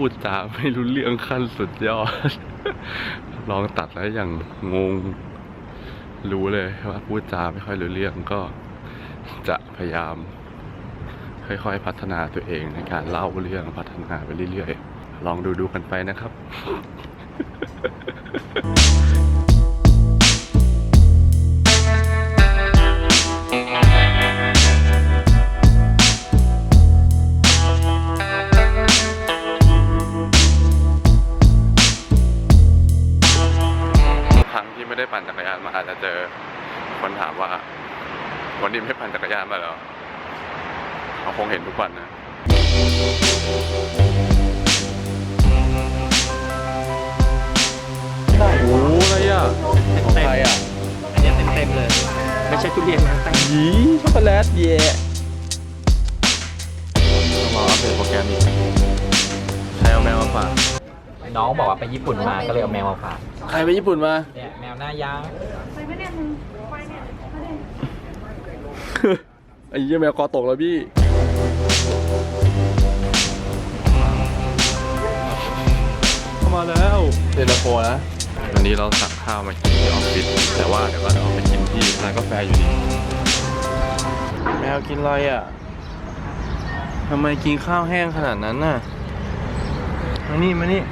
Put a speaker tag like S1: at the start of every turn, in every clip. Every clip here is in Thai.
S1: ูดจาไม่รู้เรื่องขั้นสุดยอด ลองตัดแล้วอย่างงง รู้เลยว่าพูดจาไม่ค่อยรู้เรื่องก็จะพยายาม ค่อยๆพัฒนาตัวเองในการเล่าเรื่องพัฒนาไปเรื่อยๆ ลองดูดูๆกันไปนะครับ ไม่ได้ปั่นจักรยานมาอาจจะเจอคนถามว่า วันนี้ไม่ปั่นจักรยานมาเหรอเขาคงเห็นทุกวันนะโอ้โหอะไรอะของใครอะ
S2: อันนี้เต็มๆเลย ไม่ใช่ทุเรียนนะแตง
S1: ยีช็อกโกแลตเย่
S2: น้องบอกว่าไปญี่ปุ่นมาก็เลยเอาแมวมาฝาก
S1: ใครไปญี่ปุ่นมา
S2: เนี่ยแมวหน้ายาว
S1: ไอ้เหี้ยแมวคอตกแล้วพี่ เข้ามาแล้วเดนโฟนะ วันนี้เราสั่งข้าวมากินที่ออฟฟิศแต่ว่าเดี๋ยวก็จะออกไปกินที่ร้านกาแฟอยู่ดีแมวกินอะไรอะทำไมกินข้าวแห้งขนาดนั้นน่ะ มานี่ มานี่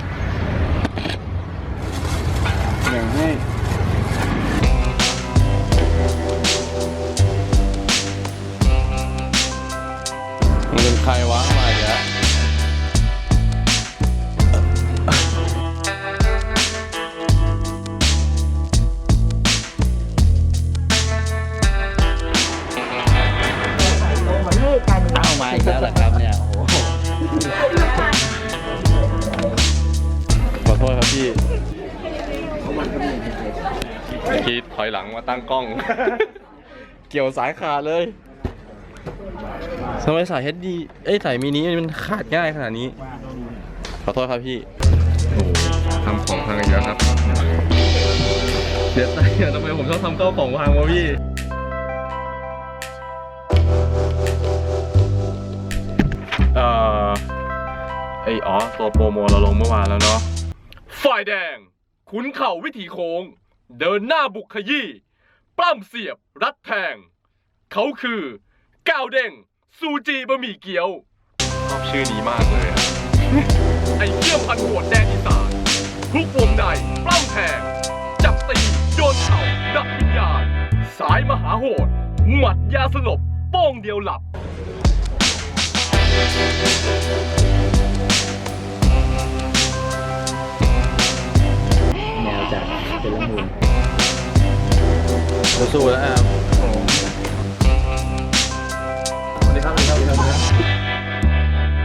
S1: แบ่งให้มึงเป็นใครวะมาอีกแล้วเอามาอีกแล้วเหรอครับเนี่ย โอ้โห ทษครับพี่เมื่อกี้ถอยหลังมาตั้งกล้อง เกี่ยวสายขาดเลยทำไมสายเฮดดีเอ้ยสายมินิมันขาดง่ายขนาดนี้ ขอโทษครับพี่โอ้ทำของพังอีกแล้วครับเสียใจอะทำไมผมชอบทำเข้าของพังวะพี่เอ่อไออ๋อตัวโปรโมเราลงเมื่อวานแล้วเนาะ ฝ่ายแดง ขุนเข่าวิถีโค้ง เดินหน้าบุกขยี้ปล้ำเสียบรัดแทง เขาคือก้าวเด้งซูจีบะหมี่เกี๊ยวชอบชื่อนี้มากเลยอะไอ้เขี้ยวพันโหดแดนอีสานทุกวงในปล้ำแทง จับตีโยนเข่าดับวิญญาณ สายมหาโหด หมัดยาสลบโป้งเดียวหลับ สู้แล้วครับสวัสดีครับสวัสดีครับสวัสดีครับ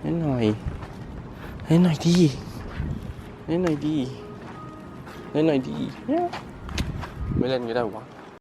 S1: ให้หน่อยให้หน่อยดีให้หน่อยดีให้หน่อยดี ไม่เล่นก็ได้วะ